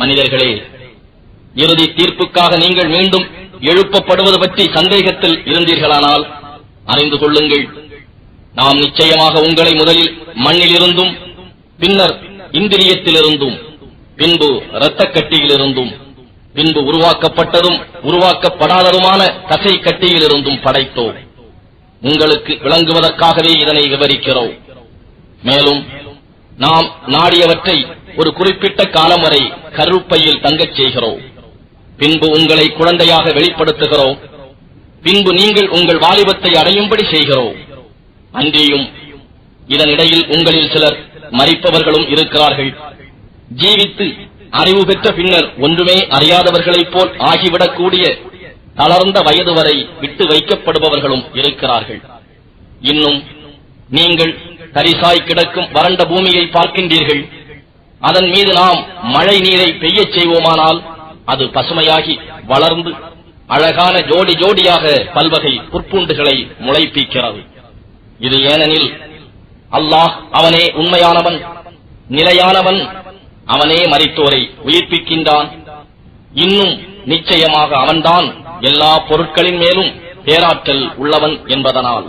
மனிதர்களே இறுதி தீர்ப்புக்காக நீங்கள் மீண்டும் எழுப்பப்படுவது பற்றி சந்தேகத்தில் இருந்தீர்களானால் அறிந்து கொள்ளுங்கள். நாம் நிச்சயமாக உங்களை முதலில் மண்ணிலிருந்தும் பின்னர் இந்திரியத்திலிருந்தும் பின்பு இரத்தக் கட்டியிலிருந்தும் பின்பு உருவாக்கப்பட்டதும் உருவாக்கப்படாததுமான தசை கட்டியிலிருந்தும் படைத்தோம். உங்களுக்கு விளங்குவதற்காகவே இதனை விவரிக்கிறோம். மேலும் நாம் நாடியவற்றை ஒரு குறிப்பிட்ட காலம் வரை கருப்பையில் தங்கச் செய்கிறோம். பின்பு உங்களை குழந்தையாக வெளிப்படுத்துகிறோம். பின்பு நீங்கள் உங்கள் வாலிபத்தை அடையும்படி செய்கிறோம். அன்றியும் இதனிடையில் உங்களில் சிலர் மறிப்பவர்களும் இருக்கிறார்கள். ஜீவித்து அறிவு பெற்ற பின்னர் ஒன்றுமே அறியாதவர்களைப் போல் ஆகிவிடக்கூடிய தளர்ந்த வயது வரை விட்டு வைக்கப்படுபவர்களும் இருக்கிறார்கள். இன்னும் நீங்கள் தரிசாய் கிடக்கும் வறண்ட பூமியை பார்க்கின்றீர்கள். அதன் மீது நாம் மழை நீரை பெய்யச் செய்வோமானால் அது பசுமையாகி வளர்ந்து அழகான ஜோடி ஜோடியாக பல்வகை புற்பூண்டுகளை முளைப்பிக்கிறது. இது ஏனெனில் அல்லாஹ் அவனே உண்மையானவன் நிலையானவன். அவனே மறைத்தோரை உயிர்ப்பிக்கின்றான். இன்னும் நிச்சயமாக அவன்தான் எல்லா பொருட்களின் மேலும் பேராற்றல் உள்ளவன் என்பதனால்.